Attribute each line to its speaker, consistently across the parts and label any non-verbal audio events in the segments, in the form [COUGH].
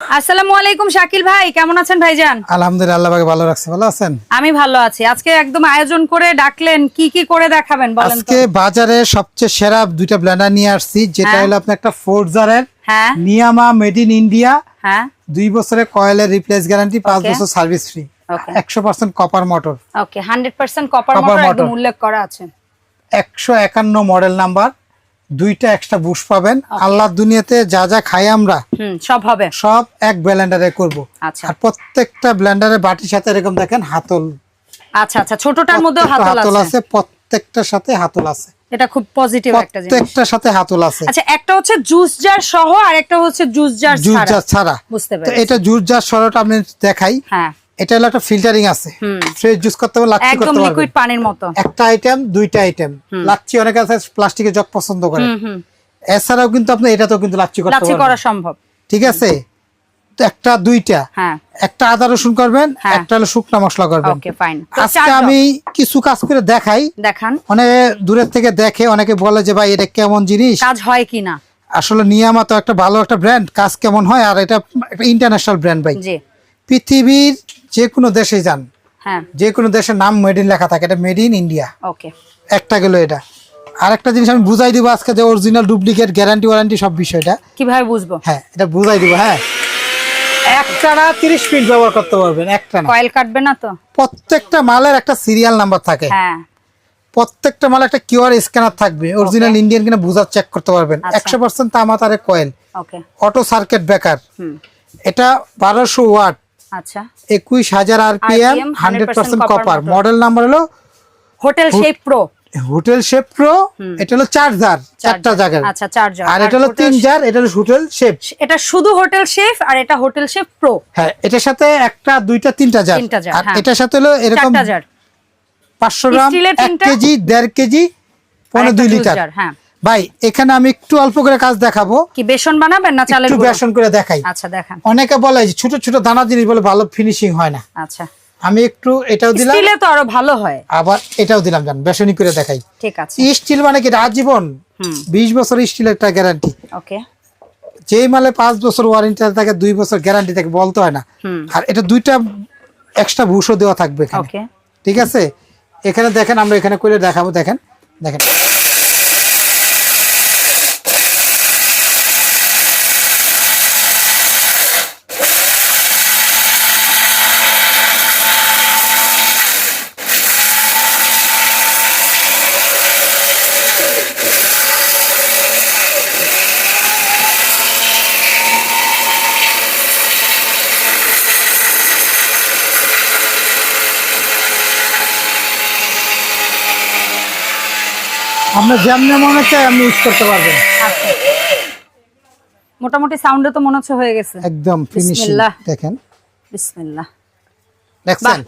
Speaker 1: আসসালামু আলাইকুম শাকিল ভাই কেমন আছেন ভাইজান?
Speaker 2: আলহামদুলিল্লাহ ভালো রাখছে ভালো আছেন?
Speaker 1: আমি ভালো আছি। আজকে একদম আয়োজন করে ডাকলেন কি কি করে দেখাবেন বলেন
Speaker 2: আজকে বাজারে সবচেয়ে সেরা দুইটা ব্লেন্ডার নিয়ে আসছি যেটা
Speaker 1: হ্যাঁ।
Speaker 2: হলো আপনার একটা ফোর্জারের
Speaker 1: হ্যাঁ।
Speaker 2: নিয়ামা মেড ইন ইন্ডিয়া।
Speaker 1: হ্যাঁ।
Speaker 2: দুই বছরের কয়েলের রিপ্লেস গ্যারান্টি পাঁচ বছর সার্ভিস ফ্রি। একশো percent copper motor.
Speaker 1: Okay hundred percent copper motor উল্লেখ করা আছে।
Speaker 2: একশো একান্ন মডেল নাম্বার। দুইটা এক্সট্রা বুশ পাবেন। আল্লাহর দুনিয়াতে যা যা খাই আমরা
Speaker 1: সব হবে।
Speaker 2: সব এক ব্লেন্ডারে করব।
Speaker 1: আচ্ছা।
Speaker 2: আর প্রত্যেকটা ব্লেন্ডারের বাটির সাথে এরকম দেখেন হাতল।
Speaker 1: আচ্ছা আচ্ছা ছোটটার
Speaker 2: মধ্যে
Speaker 1: হাতল আছে।
Speaker 2: প্রত্যেকটার সাথে হাতল আছে।
Speaker 1: এটা খুব পজিটিভ একটা জিনিস।
Speaker 2: প্রত্যেকটার সাথে হাতল আছে।
Speaker 1: আচ্ছা একটা হচ্ছে জুস জার সহ আর একটা হচ্ছে জুস জার ছাড়া।
Speaker 2: জুস জার ছাড়া।
Speaker 1: বুঝতে
Speaker 2: তো এটা জুস জার সরটা আমি দেখাই।
Speaker 1: হ্যাঁ।
Speaker 2: এটা হলো একটা ফিল্টারিং আছে। ফ্রেশ জুস করতে হবে লাচ্ছি করতে পারবেন
Speaker 1: লিকুইড পানির মতো।
Speaker 2: একটা আইটেম দুইটা আইটেম লাচ্ছি অনেকে আছে প্লাস্টিকের জগ পছন্দ করে এছাড়াও কিন্তু আপনি এটাতেও কিন্তু লাচ্ছি করতে
Speaker 1: লাচ্ছি করা সম্ভব।
Speaker 2: ঠিক আছে? একটা দুইটা।
Speaker 1: হ্যাঁ।
Speaker 2: একটা আদা রসুন করবেন
Speaker 1: হ্যাঁ।
Speaker 2: একটা হলো শুকনা মশলা করবেন। আজকে আমি কিছু কাজ করে দেখাই।
Speaker 1: দেখান।
Speaker 2: অনেকে দূরের থেকে দেখে অনেকে বলে যে ভাই এটা কেমন জিনিস?
Speaker 1: কাজ হয় কিনা?
Speaker 2: আসলে নিয়ামা তো একটা ভালো একটা ব্র্যান্ড কাজ কেমন হয় আর এটা একটা ইন্টারন্যাশনাল ব্র্যান্ড ভাই।
Speaker 1: জি।
Speaker 2: পৃথিবীর যে কোনো দেশে যান
Speaker 1: হ্যাঁ।
Speaker 2: যে কোনো দেশের নাম মেড ইন লেখা থাকে এটা মেড ইন ইন্ডিয়া
Speaker 1: ওকে।
Speaker 2: একটা গেল এটা। আর একটা জিনিস আমি বুঝাই দিব আজকে যে অরিজিনাল ডুপ্লিকেট গ্যারান্টি ওয়ারেন্টি সব বিষয়টা
Speaker 1: কীভাবে বুঝব?
Speaker 2: হ্যাঁ এটা বুঝাই দিব হ্যাঁ। একটা না তিরিশ মিনিট ব্যবহার করতে পারবেন একটা
Speaker 1: কয়েল কাটবে না তো?
Speaker 2: প্রত্যেকটা মালের একটা সিরিয়াল নাম্বার থাকে।
Speaker 1: হ্যাঁ।
Speaker 2: প্রত্যেকটা মাল একটা কিউআর স্ক্যানার থাকবে অরিজিনাল ইন্ডিয়ান কিনা চেক করতে পারবেন। একশো পার্সেন্ট তামাতারে কয়েল।
Speaker 1: ওকে।
Speaker 2: অটো সার্কিট ব্রেকার এটা বারোশো ওয়াট।
Speaker 1: আচ্ছা।
Speaker 2: একুশ হাজার RPM
Speaker 1: RPM,
Speaker 2: hundred
Speaker 1: 100%
Speaker 2: percent copper model number হলো
Speaker 1: hotel chef pro.
Speaker 2: Hotel chef pro এটা হলো চার চার্জার। চারটা জায়গার।
Speaker 1: আচ্ছা
Speaker 2: আর এটা হলো তিন জার এটা হলো হোটেল শেপ।
Speaker 1: এটা শুধু হোটেল শেফ আর এটা হোটেল শেপ প্রো।
Speaker 2: হ্যাঁ এটার সাথে একটা দুইটা তিনটা জার। আর
Speaker 1: হ্যাঁ।
Speaker 2: এটার সাথে হলো এরকম পাঁচশো গ্রাম এক কেজি দেড় কেজি পনেরো দুই লিটার।
Speaker 1: হ্যাঁ।
Speaker 2: ভাই এখানে আমি একটু অল্প করে কাজ দেখাবো।
Speaker 1: কি বেসন বানাবেন না চালের
Speaker 2: একটু? বেসন করে দেখাই।
Speaker 1: আচ্ছা দেখান।
Speaker 2: অনেকে বলে যে ছোট ছোট দানা জিনিস বলে ভালো ফিনিশিং হয় না।
Speaker 1: আচ্ছা।
Speaker 2: আমি একটু এটাও দিলাম।
Speaker 1: স্টিলে তো আরও ভালো হয়।
Speaker 2: আবার এটাও দিলাম জান বেসনি করে দেখাই।
Speaker 1: ঠিক আছে।
Speaker 2: স্টিল মানে কি আজীবন
Speaker 1: হুম।
Speaker 2: বিশ বছর স্টিলের একটা গ্যারান্টি
Speaker 1: ওকে।
Speaker 2: যেই মালে পাঁচ বছর ওয়ারেন্টি থাকে দুই বছর গ্যারান্টি থাকে বলতে হয় না। আর এটা দুইটা এক্সট্রা ভুষো দেওয়া থাকবে এখানে।
Speaker 1: ওকে।
Speaker 2: ঠিক আছে? এখানে দেখেন আমরা এখানে করে দেখাবো দেখেন। দেখেন। আমরা যেমনি মনে চাই আপনি ইউজ করতে পারবেন।
Speaker 1: আচ্ছা। মোটামুটি সাউন্ডে তো মনে হচ্ছে হয়ে গেছে।
Speaker 2: একদম ফিনিশিং দেখেন।
Speaker 1: বিসমিল্লাহ।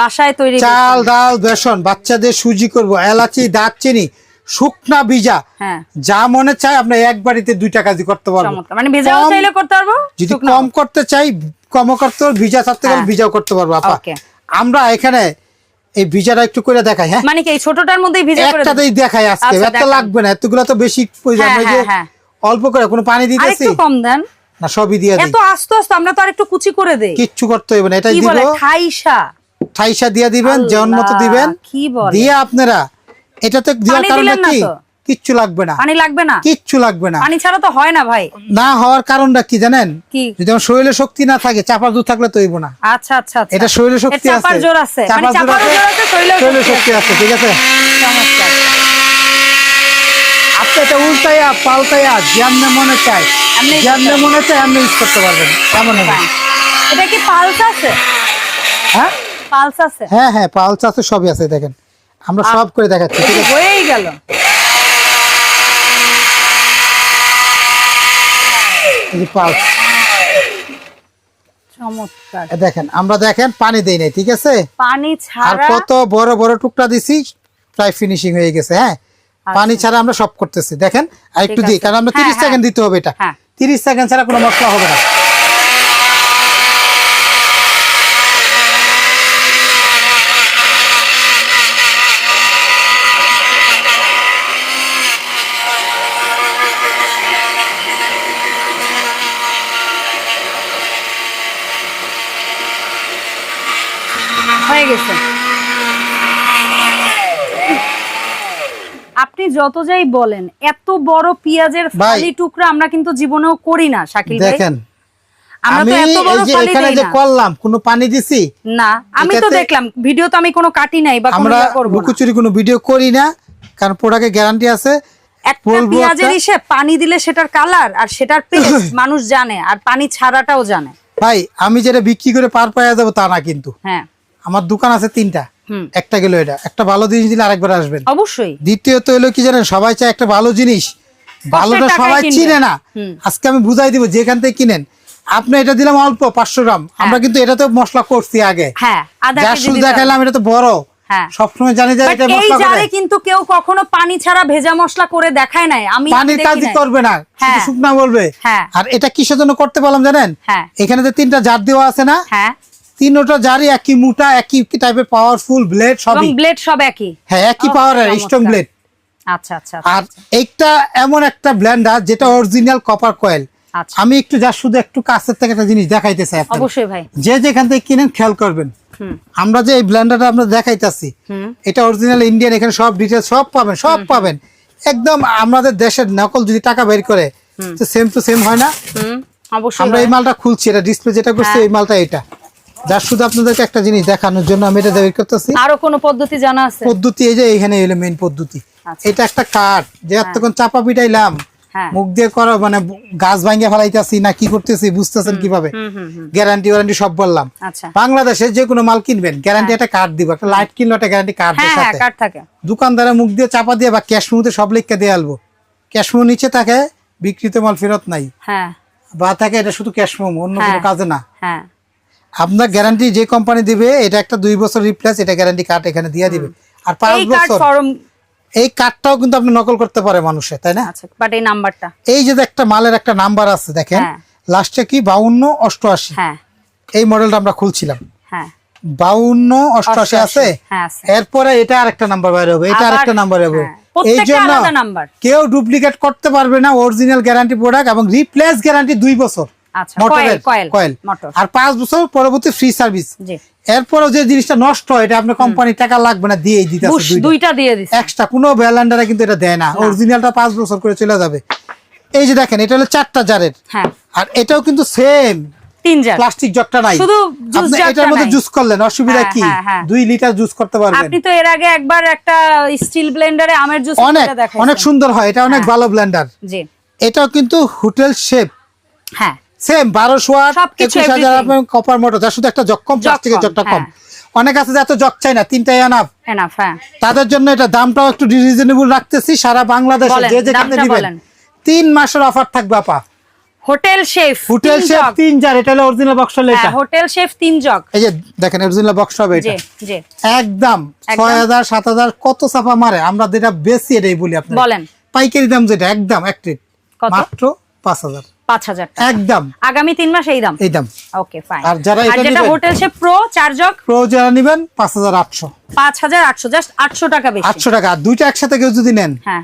Speaker 1: বাসায় তৈরি
Speaker 2: চাল ডাল বেসন বাচ্চাদের সুজি করব। এলাচি দারচিনি শুকনা বীজা
Speaker 1: হ্যাঁ।
Speaker 2: যা মনে চায় আপনি এক বাড়িতে দুই টাকা দিয়ে করতে পারব
Speaker 1: মানে ভেজাও চাইলে করতে পারব
Speaker 2: যদি কম করতে চাই কমও করতে পারব ভিজা থাকতে গেলে
Speaker 1: হ্যাঁ।
Speaker 2: ভিজাও করতে পারব আপা। আমরা এখানে এই ভিজাটা একটু করে দেখাই হ্যাঁ?
Speaker 1: মানে কি এই ছোটটার মধ্যেই ভিজা করে
Speaker 2: একটাতেই দেখাই আজকে।
Speaker 1: আচ্ছা,
Speaker 2: এত লাগবে না এতগুলো তো বেশি প্রয়োজন।
Speaker 1: হয়ে
Speaker 2: আমরা যে
Speaker 1: হ্যাঁ, হ্যাঁ।
Speaker 2: অল্প করে কোনো পানি দিতেছি?
Speaker 1: একটু কম দেন।
Speaker 2: না সবই দিয়ে দিই।
Speaker 1: এত আস্তে আস্তে আমরা তো আর একটু কুচি করে দেই।
Speaker 2: কিচ্ছু করতে হবে না এটাই
Speaker 1: কি
Speaker 2: দিব।
Speaker 1: ঠাইসা
Speaker 2: ঠাইসা দিয়ে দিবেন যেমন মতো দিবেন।
Speaker 1: কি বলে?
Speaker 2: দিয়ে আপনারা এটাতে দেওয়ার
Speaker 1: কারণে
Speaker 2: কি?
Speaker 1: তো?
Speaker 2: কিচ্ছু লাগবে না।
Speaker 1: পানি লাগবে না?
Speaker 2: কিচ্ছু লাগবে না।
Speaker 1: পানি ছাড়া তো হয় না ভাই।
Speaker 2: না হওয়ার কারণটা কি জানেন? যদি আমার শরীরে শক্তি না থাকে চাপার দুধ থাকলে তো হইব না।
Speaker 1: আচ্ছা আচ্ছা আচ্ছা।
Speaker 2: এটা শরীরে শক্তি আছে।
Speaker 1: চাপার জোর আছে। মানে
Speaker 2: চাপার জোর আছে,
Speaker 1: জোর আছে
Speaker 2: শরীরে
Speaker 1: শক্তি
Speaker 2: আছে ঠিক আছে?
Speaker 1: চমৎকার।
Speaker 2: আপনি এটা উল্টাইয়া পাল্টাইয়া যেমনে মনে চায় যেমনে মনে চায় এমনি ইউজ করতে পারবেন। হবে।
Speaker 1: এটা কি পালস আছে?
Speaker 2: হ্যাঁ?
Speaker 1: পালস আছে?
Speaker 2: হ্যাঁ হ্যাঁ পালস আছে সবই আছে দেখেন। আমরা সব করে দেখাচ্ছি
Speaker 1: হয়েই গেল
Speaker 2: এই যে পালস
Speaker 1: চমৎকার।
Speaker 2: দেখেন আমরা দেখেন পানি দেই নাই ঠিক আছে?
Speaker 1: পানি
Speaker 2: আর কত বড় বড় টুকটা দিছি প্রায় ফিনিশিং হয়ে গেছে হ্যাঁ? পানি ছাড়া আমরা সব করতেছি। দেখেন আর একটু দিই কারণ আমরা
Speaker 1: হ্যাঁ,
Speaker 2: তিরিশ
Speaker 1: হ্যাঁ।
Speaker 2: সেকেন্ড দিতে হবে এটা।
Speaker 1: হ্যাঁ।
Speaker 2: তিরিশ সেকেন্ড ছাড়া কোনো মশলা হবে না।
Speaker 1: হয়ে গেছে। আপনি যত যাই বলেন এত বড় পেঁয়াজের ফালি টুকরা আমরা কিন্তু জীবনেও করি না শাকিল ভাই।
Speaker 2: দেখেন আমি
Speaker 1: তো এত বড়
Speaker 2: এই যে
Speaker 1: ফালি
Speaker 2: এখানে যে করলাম কোনো পানি দিছি?
Speaker 1: না আমি তো দেখলাম ভিডিও তো আমি কোনো কাটি নাই বা
Speaker 2: আমরা
Speaker 1: করব না।
Speaker 2: লুকোচুরি কোনো ভিডিও করি না কারণ গ্যারান্টি আছে।
Speaker 1: একটা পেঁয়াজের
Speaker 2: একটা-
Speaker 1: পানি দিলে সেটার কালার আর সেটার পেস্ট [LAUGHS] মানুষ জানে আর পানি ছাড়াটাও জানে।
Speaker 2: ভাই আমি যেটা বিক্রি করে পার পাওয়া যাব তা না কিন্তু।
Speaker 1: হ্যাঁ।
Speaker 2: আমার দোকান আছে তিনটা। একটা গেল এটা। একটা ভালো জিনিস দিলে আরেকবার আসবেন।
Speaker 1: অবশ্যই।
Speaker 2: দ্বিতীয়ত হলো কি জানেন সবাই চায় একটা ভালো জিনিস। ভালোটা সবাই চিনে না। আজকে আমি বুঝাই দিব যেখান থেকে কিনেন। আপনি এটা দিলাম অল্প পাঁচশো গ্রাম। আমরা কিন্তু এটাতে মশলা করছি আগে।
Speaker 1: হ্যাঁ আধা
Speaker 2: যা শুধু
Speaker 1: দিতে
Speaker 2: এটা তো বড়।
Speaker 1: হ্যাঁ।
Speaker 2: সবসময় জানি যে এটা মশলা করে
Speaker 1: কিন্তু কেউ কখনো পানি ছাড়া ভেজা মশলা করে দেখায় নাই। আমি
Speaker 2: পানির
Speaker 1: দেখি
Speaker 2: কাজই করবে না শুধু
Speaker 1: হ্যাঁ।
Speaker 2: শুকনা বলবে।
Speaker 1: হ্যাঁ।
Speaker 2: আর এটা কিসের জন্য করতে পারলাম জানেন?
Speaker 1: হ্যাঁ।
Speaker 2: এখানে যে তিনটা জার দেওয়া আছে না
Speaker 1: হ্যাঁ।
Speaker 2: তিনটা জারই একই মোটা একই টাইপের পাওয়ারফুল ব্লেড সবই।
Speaker 1: ব্লেড সব একই?
Speaker 2: হ্যাঁ একই পাওয়ারের স্ট্রং ব্লেড
Speaker 1: আচ্ছা আচ্ছা
Speaker 2: আর এইটা এমন একটা ব্লেন্ডার যেটা অরিজিনাল কপার কয়েল
Speaker 1: আচ্ছা।
Speaker 2: আমি একটু যা শুধু একটু কাছের থেকে একটা জিনিস দেখাইতে চাই।
Speaker 1: অবশ্যই ভাই।
Speaker 2: যে যেখান থেকে কিনেন খেয়াল করবেন। আমরা যে এই ব্লেন্ডারটা আমরা দেখাইতাছি এটা অরিজিনাল ইন্ডিয়ান এখানে সব ডিটেলস সব পাবেন সব পাবেন। একদম আমাদের দেশের নকল যদি টাকা বের করে তো সেম টু সেম হয় না।
Speaker 1: অবশ্যই
Speaker 2: আমরা এই মালটা খুলছি এটা ডিসপ্লে যেটা করছি
Speaker 1: হ্যাঁ।
Speaker 2: এই মালটা এটা। যার শুধু আপনাদেরকে একটা জিনিস দেখানোর জন্য আমি এটা বের করতেছি।
Speaker 1: আরও কোনো পদ্ধতি জানা আছে?
Speaker 2: পদ্ধতি এই যে এখানে এলো মেইন পদ্ধতি।
Speaker 1: আচ্ছা।
Speaker 2: এটা একটা কাঠ যে এতক্ষণ চাপা পিটাইলাম
Speaker 1: হ্যাঁ।
Speaker 2: মুখ দিয়ে করা মানে গাছ ভাঙ্গে ফেলাইতেছি না কি করতেছি বুঝতেছেন কীভাবে? গ্যারান্টি ওয়ারেন্টি সব বললাম।
Speaker 1: আচ্ছা।
Speaker 2: বাংলাদেশে যে কোনো মাল কিনবেন গ্যারান্টি একটা কার্ড দিব একটা লাইট কিনলো একটা গ্যারান্টি কার্ড
Speaker 1: হ্যাঁ হ্যাঁ কার্ড থাকে।
Speaker 2: দোকানদারের মুখ দিয়ে চাপা দিয়ে বা ক্যাশ মুহূর্তে সব লিখকে দিয়ে আলবো ক্যাশ মো নিচে থাকে বিক্রিত মাল ফেরত নাই।
Speaker 1: হ্যাঁ।
Speaker 2: বা থাকে এটা শুধু ক্যাশ মোমো অন্য কোনো
Speaker 1: হ্যাঁ।
Speaker 2: কাজে না।
Speaker 1: হ্যাঁ।
Speaker 2: আপনার গ্যারান্টি যে কোম্পানি দিবে এটা একটা দুই বছর রিপ্লেস এটা গ্যারান্টি কার্ড এখানে দিয়ে দিবে। আর পাঁচ
Speaker 1: এই
Speaker 2: বছর এই কার্ডটাও কিন্তু আপনি নকল করতে পারে মানুষে তাই না?
Speaker 1: আচ্ছা বাট এই নাম্বারটা
Speaker 2: এই যে একটা মালের একটা নাম্বার আছে দেখেন।
Speaker 1: হ্যাঁ।
Speaker 2: লাস্টে কি? বাউন্ন অষ্টআশি।
Speaker 1: হ্যাঁ।
Speaker 2: এই মডেলটা আমরা খুলছিলাম।
Speaker 1: হ্যাঁ।
Speaker 2: বাউন্ন অষ্টআশি আছে?
Speaker 1: হ্যাঁ
Speaker 2: এরপরে এটা আরেকটা নাম্বার বাইরে হবে এটা আরেকটা নাম্বার হবে।
Speaker 1: হ্যাঁ,
Speaker 2: এই জন্য
Speaker 1: আলাদা নাম্বার
Speaker 2: কেউ ডুপ্লিকেট করতে পারবে না অরিজিনাল গ্যারান্টি প্রোডাক্ট এবং রিপ্লেস গ্যারান্টি দুই বছর।
Speaker 1: আচ্ছা
Speaker 2: মোটরের
Speaker 1: কয়েল
Speaker 2: কয়েল আর পাঁচ বছর পরবর্তী ফ্রি সার্ভিস এরপরও যে জিনিসটা নষ্ট হয় এটা আপনার কোম্পানির টাকা লাগবে না দিয়েই দিতে
Speaker 1: দুইটা। দিয়ে দিছে
Speaker 2: এক্সট্রা কোনো ব্যালান্ডারে কিন্তু এটা দেয় না। অরিজিনালটা পাঁচ বছর করে চলে যাবে। এই যে দেখেন এটা হলো চারটা জারের।
Speaker 1: হ্যাঁ।
Speaker 2: আর এটাও কিন্তু সেম
Speaker 1: তিন জার।
Speaker 2: প্লাস্টিক জগটা নাই।
Speaker 1: শুধু
Speaker 2: এটার মধ্যে জুস করলেন অসুবিধা
Speaker 1: হ্যাঁ,
Speaker 2: কি?
Speaker 1: হ্যাঁ, হ্যাঁ।
Speaker 2: দুই লিটার জুস করতে পারবেন।
Speaker 1: আপনি তো এর আগে একবার একটা স্টিল ব্লেন্ডারে আমের জুস
Speaker 2: অনেক অনেক সুন্দর হয় এটা অনেক। ভালো ব্লেন্ডার
Speaker 1: জি।
Speaker 2: এটাও কিন্তু হোটেল শেপ
Speaker 1: হ্যাঁ।
Speaker 2: সেম বারোশো আট একুশ হাজার কপার মোটর যার শুধু একটা জক কম প্লাস্টিকের
Speaker 1: হ্যাঁ।
Speaker 2: অনেক আছে এত জক চাই না তিনটাই
Speaker 1: এনাফ হ্যাঁ।
Speaker 2: তাদের জন্য এটা দামটাও একটু রিজনেবল রাখতেছি সারা বাংলাদেশে যে যেখানে দিবেন। তিন মাসের অফার থাকবে আপা।
Speaker 1: Hotel chef
Speaker 2: hotel
Speaker 1: jug.
Speaker 2: তিন জার এটা হলো অরিজিনাল বক্স হলো এটা।
Speaker 1: হ্যাঁ হোটেল শেফ তিন জগ।
Speaker 2: এই যে দেখেন অরিজিনাল বক্স হবে এটা।
Speaker 1: জি
Speaker 2: একদম
Speaker 1: একদম।
Speaker 2: ছয় হাজার সাত হাজার কত চাপা মারে। আমরা যেটা বেশি এটাই বলি আপনার
Speaker 1: বলেন।
Speaker 2: পাইকারি দাম যেটা একদম এক? মাত্র পাঁচ হাজার।
Speaker 1: হাজার পাঁচ হাজার টাকা।
Speaker 2: একদম।
Speaker 1: আগামী তিন মাস এই দাম?
Speaker 2: এই দাম।
Speaker 1: ওকে ফাইন
Speaker 2: আর যারা এটা
Speaker 1: যেটা হোটেল শেফ প্রো চার জগ
Speaker 2: প্রো যারা নিবেন পাঁচ হাজার আটশো।
Speaker 1: পাঁচ হাজার আটশো জাস্ট আটশো টাকা বেশি।
Speaker 2: আটশো টাকা। আর দুইটা একসাথে কেউ যদি নেন
Speaker 1: হ্যাঁ।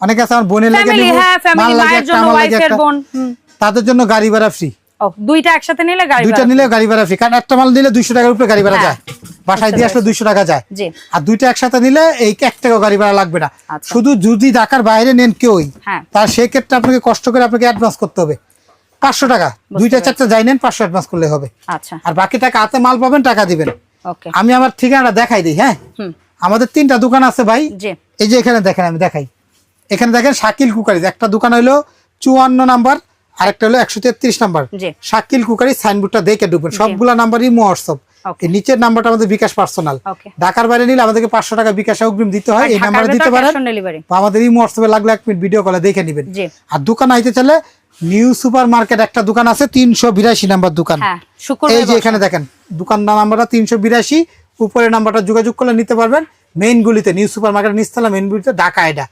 Speaker 2: অনেকে আছে আমার বোনের লাগে
Speaker 1: ফ্যামিলি হ্যাঁ ফ্যামিলি মায়ের জন্য ওয়াইফের বোন
Speaker 2: তাদের জন্য গাড়ি ভাড়া ফ্রি
Speaker 1: দুইটা একসাথে নিলে গাড়ি
Speaker 2: দুইটা। নিলে গাড়ি ভাড়া ফ্রি কারণ একটা মাল নিলে দুইশো টাকার উপরে গাড়ি ভাড়া
Speaker 1: হ্যাঁ।
Speaker 2: যায়। বাসায় দিয়ে আসলে দুইশো টাকা যায়। আর দুইটা একসাথে নিলে এই এক টাকা গাড়ি ভাড়া লাগবে না।
Speaker 1: আচ্ছা।
Speaker 2: শুধু যদি ঢাকার বাইরে নেন কেউই
Speaker 1: হ্যাঁ।
Speaker 2: তার সেক্ষেত্রে আপনাকে কষ্ট করে আপনাকে অ্যাডভান্স করতে হবে। পাঁচশো টাকা। দুইটা চারটা যাই নেন পাঁচশো অ্যাডভান্স করলে হবে।
Speaker 1: আচ্ছা।
Speaker 2: আর বাকি টাকা হাতে মাল পাবেন টাকা দিবেন। আমি আমার ঠিকানাটা দেখাই দিই হ্যাঁ? আমাদের তিনটা দোকান আছে ভাই। এই যে এখানে দেখেন আমি দেখাই। এখানে দেখেন শাকিল কুকারিজ। একটা দোকান হলো চুয়ান্ন নাম্বার আরেকটা হলো একশো তেত্রিশ নাম্বার। শাকিল কুকারি সাইনবোর্ডটা দেখে ঢুকবেন। সবগুলা নাম্বারই হোয়াটসঅ্যাপ
Speaker 1: Okay.
Speaker 2: এই নিচের নাম্বারটা আমাদের বিকাশ পার্সোনাল। ঢাকার বাইরে নিলে আমাদেরকে পাঁচশো টাকা বিকাশ অগ্রিম দিতে হয়। এই নাম্বারে দিতে পারেন। আমাদের এই হোয়াটসঅ্যাপে লাগলে এক মিনিট ভিডিও কলে দেখে নেবেন। আর দোকান আইতে চাইলে নিউ সুপার মার্কেট একটা দোকান আছে তিনশো বিরাশি নাম্বার দোকান।
Speaker 1: হ্যাঁ
Speaker 2: এই যে এখানে দেখেন দোকান নাম্বারটা তিনশো বিরাশি উপরে নাম্বারটা যোগাযোগ করলে নিতে পারবেন। মেইন গুলিতে নিউ সুপার মার্কেট নিচতলা মেইন গুলিতে ঢাকা এটা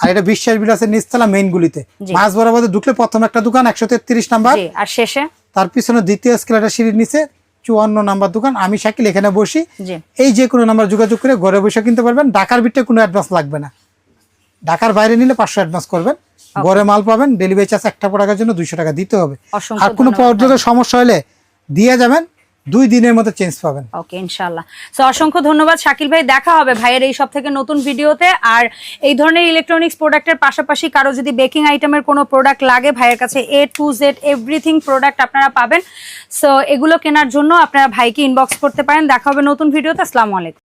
Speaker 2: আর এটা বিশ্বাস বিলাসের নিচতলা মেইন গুলিতে। মাছ বরাবর ঢুকলে প্রথম একটা দোকান একশো তেত্রিশ নাম্বার।
Speaker 1: আর শেষে?
Speaker 2: তার পিছনে দ্বিতীয় স্কেলারটা সিঁড়ির নিচে চুয়ান্ন নাম্বার দোকান। আমি শাকিল এখানে বসি। এই যে কোনো নাম্বার যোগাযোগ করে ঘরে বসে কিনতে পারবেন। ঢাকার ভিতরে কোনো অ্যাডভান্স লাগবে না। ঢাকার বাইরে নিলে পাঁচশো অ্যাডভান্স করবেন। ঘরে মাল পাবেন। ডেলিভারি চার্জ একটা প্রোডাক্টের জন্য দুইশো টাকা দিতে হবে। আর কোনো পর্যটকের সমস্যা হলে দিয়ে যাবেন। দুই দিনের মতো চেঞ্জ পাবেন।
Speaker 1: ওকে ইনশাল্লাহ সো অসংখ্য ধন্যবাদ। শাকিল ভাই, দেখা হবে ভাইয়ের এই সব থেকে নতুন ভিডিওতে। আর এই ধরনের ইলেকট্রনিক্স প্রোডাক্টের পাশাপাশি কারও যদি বেকিং আইটেমের কোনো প্রোডাক্ট লাগে, ভাইয়ের কাছে A to Z everything product আপনারা পাবেন। সো এগুলো কেনার জন্য আপনারা ভাইকে ইনবক্স করতে পারেন। দেখা হবে নতুন ভিডিওতে। আসসালামু আলাইকুম।